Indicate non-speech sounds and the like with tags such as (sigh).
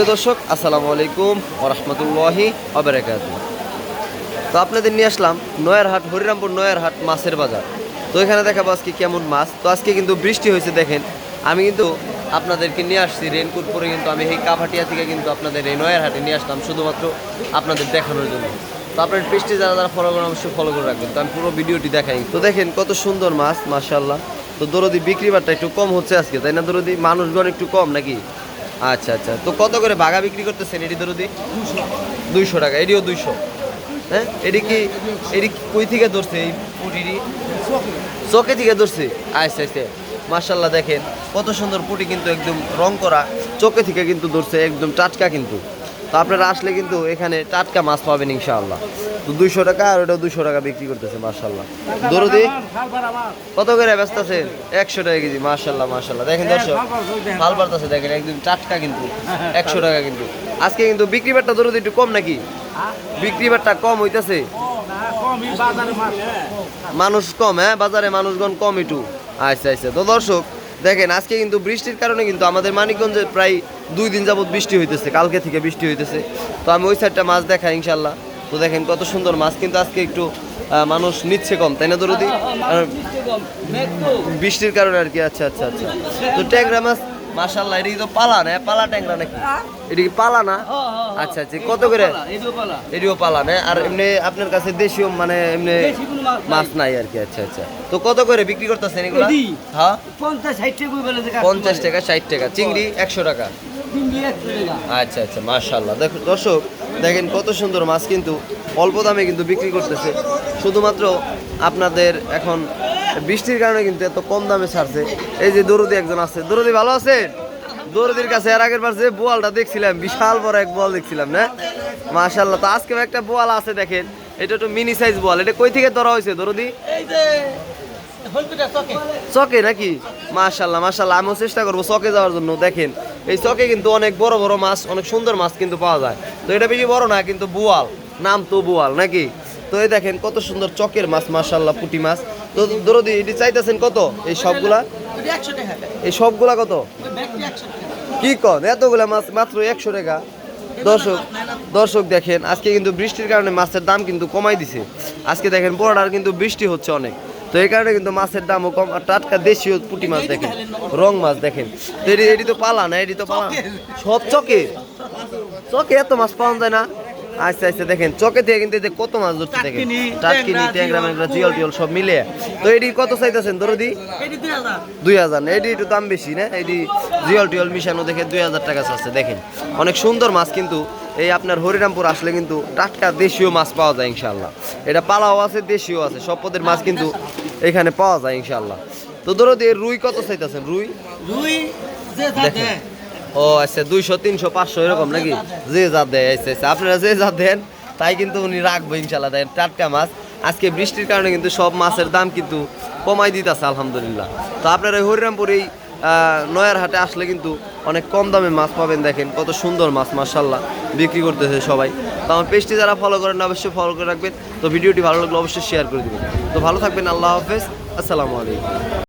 দর্শক, আসসালামু আলাইকুম ওরহমতুল্লাহি অবরাকাত তো আপনাদের নিয়ে আসলাম নয়ারহাট, হরিরামপুর নয়ারহাট মাছের বাজার। তো এখানে দেখাবো আজকে কেমন মাছ। তো আজকে কিন্তু বৃষ্টি হয়েছে, দেখেন। আমি কিন্তু আপনাদেরকে নিয়ে আসছি, রেনকোট পরে কিন্তু আমি এই কাভাটিয়া থেকে কিন্তু আপনাদের এই নয়ারহাটে নিয়ে আসলাম, শুধুমাত্র আপনাদের দেখানোর জন্য। তো আপনার পেজটি যারা যারা ফলো করেন, অবশ্যই ফলো করে রাখবেন। তো আমি পুরো ভিডিওটি দেখাই। তো দেখেন কত সুন্দর মাছ মাশাল্লাহ তো দরদি বিক্রি বাট্টা একটু কম হচ্ছে আজকে, তাই না দরদি? মানুষগণ একটু কম নাকি? আচ্ছা আচ্ছা। তো কত করে বাঘা বিক্রি করতেছেন এটি দরদি? দুইশো। টাকা এটিও দুইশো। হ্যাঁ? এটি কি এটি কই থেকে ধরছে এই পুটিটি? চোখে থেকে ধরছে? আচ্ছা আচ্ছা। মার্শাল্লাহ দেখেন। কত সুন্দর পুটি কিন্তু একদম রং করা চোখে থেকে কিন্তু ধরছে একদম টাটকা কিন্তু। তো আপনারা আসলে কিন্তু এখানে টাটকা মাছ পাবেন ইনশাআল্লাহ। তো দুইশো টাকা আর ওটা দুশো টাকা বিক্রি করতেছে মার্শাল্লাহ দরদি কত করে ব্যস্ত আছে একশো টাকা কেজি মার্শাল্লাহ মার্শাল্লাহ দেখেন দর্শক ফাল পারতেছে দেখেন একদম টাটকা কিন্তু (laughs) একশো টাকা কিন্তু। আজকে কিন্তু বিক্রি বাট্টা দরদি একটু কম নাকি? বিক্রি বাট্টা কম হইতেছে। মানুষ কম হ্যাঁ বাজারে মানুষগণ কম একটু। আচ্ছা আচ্ছা। তো দর্শক দেখেন, আজকে কিন্তু বৃষ্টির কারণে কিন্তু আমাদের মানিকগঞ্জে প্রায় দুই দিন যাবত বৃষ্টি হইতেছে, কালকে থেকে বৃষ্টি হইতেছে। তো আমি ওই সাইডটা মাছ দেখাই ইনশাল্লাহ তো দেখেন কত সুন্দর মাছ, কিন্তু আজকে একটু মানুষ নিচ্ছে কম, তাই না দরদি? বৃষ্টির কারণে আর কি আচ্ছা আচ্ছা আচ্ছা। তো ট্যাংরা মাছ মাশাল্লাহ এটা কি তো পালা না? পালা ট্যাংরা নাকি? এটা কি পালা না? আচ্ছা আচ্ছা কত করে? এটিও পালা না? আর এমনি আপনার কাছে দেশীয় মানে এমনি মাছ নাই। আর কি আচ্ছা আচ্ছা। তো কত করে বিক্রি করতেছেন এগুলো? হ্যাঁ? পঞ্চাশ টাকা ষাট টাকা। চিংড়ি একশো টাকা। আচ্ছা আচ্ছা মাশাল্লাহ দেখো দর্শক দেখেন কত সুন্দর মাছ কিন্তু অল্প দামে কিন্তু বিক্রি করতেছে। শুধুমাত্র আপনাদের এখন বৃষ্টির কারণে কিন্তু এত কম দামে ছাড়ছে। এই যে দরদি একজন আছে। দরদি ভালো আছে দরদির কাছে এর আগের বার যে বোয়ালটা দেখছিলাম বিশাল বড় এক বোয়াল দেখছিলাম না? মাশাল্লাহ তো আজকেও একটা বোয়াল আছে দেখেন। এটা একটু মিনি সাইজ বোয়াল। এটা কই থেকে ধরা হয়েছে দরদি? চকে। নাকি? মাশাল্লাহ মাশাল্লাহ আমিও চেষ্টা করব চকে যাওয়ার জন্য। দেখেন এই চকে কিন্তু অনেক বড় বড় মাছ অনেক সুন্দর মাছ কিন্তু পাওয়া যায়। তো এটা বেশি বড় না কিন্তু বোয়াল। নাম তো বোয়াল নাকি? তো এই দেখেন কত সুন্দর চকের মাছ মাশাল্লাহ পুটি মাছ। তো দরদি এটি চাইতেছেন কত? এই সবগুলা? এই সবগুলা কত? কি কন? এতগুলা মাছ মাত্র একশো টাকা। দর্শক দর্শক দেখেন আজকে কিন্তু বৃষ্টির কারণে মাছের দাম কিন্তু কমাই দিছে। আজকে দেখেন বর্ডার কিন্তু বৃষ্টি হচ্ছে অনেক। তো এই কারণে কিন্তু মাছের দামও কম আর টাটকা দেশীয় পুঁটি মাছ দেখেন রং মাছ দেখেন। তো এটি এটি তো পালা না এটি তো পালা সব চকে? চকে এত মাছ পাওয়া যায় না। আচ্ছা আচ্ছা দেখেন চকে থেকে কিন্তু যে কত মাছ ধরছে দেখেন। টাটকিনি, ট্যাংরা, ম্যাংরা জিয়ল টিয়ল সব মিলে তো এটি কত চাইতেছেন দরদি? এটি দুই হাজার। এটি একটু দাম বেশি না? এটি জিয়ল টিয়ল মিশানো দেখে দুই হাজার টাকা আছে দেখেন। অনেক সুন্দর মাছ কিন্তু এই আপনার হরিরামপুর আসলে কিন্তু টাটকা দেশীয় মাছ পাওয়া যায় ইনশাল্লাহ এটা পালাও আছে দেশীয় আছে সব পদের মাছ কিন্তু এখানে পাওয়া যায় ইনশাল্লাহ তো ধরো রুই কত চাইতেছেন রুই? রুই দেখেন। ও আচ্ছা দুইশো, তিনশো, পাঁচশো, এরকম নাকি? যে যা দেয় আচ্ছা আচ্ছা আপনারা যে যা দেন, তাই কিন্তু উনি রাখব ইনশাল্লাহ দেন, টাটকা মাছ। আজকে বৃষ্টির কারণে কিন্তু সব মাছের দাম কিন্তু কমাই দিতেছে, আলহামদুলিল্লাহ। তো আপনারা হরিরামপুর এই নয়ার হাটে আসলে কিন্তু অনেক কম দামে মাছ পাবেন, দেখেন, কত সুন্দর মাছ মার্শাল্লাহ বিক্রি করতেছে সবাই। তো আমার পেজটি যারা ফলো করেন অবশ্যই ফলো করে রাখবেন। তো ভিডিওটি ভালো লাগলে অবশ্যই শেয়ার করে দেবেন। তো ভালো থাকবেন, আল্লাহ হাফেজ, আসসালামু আলাইকুম।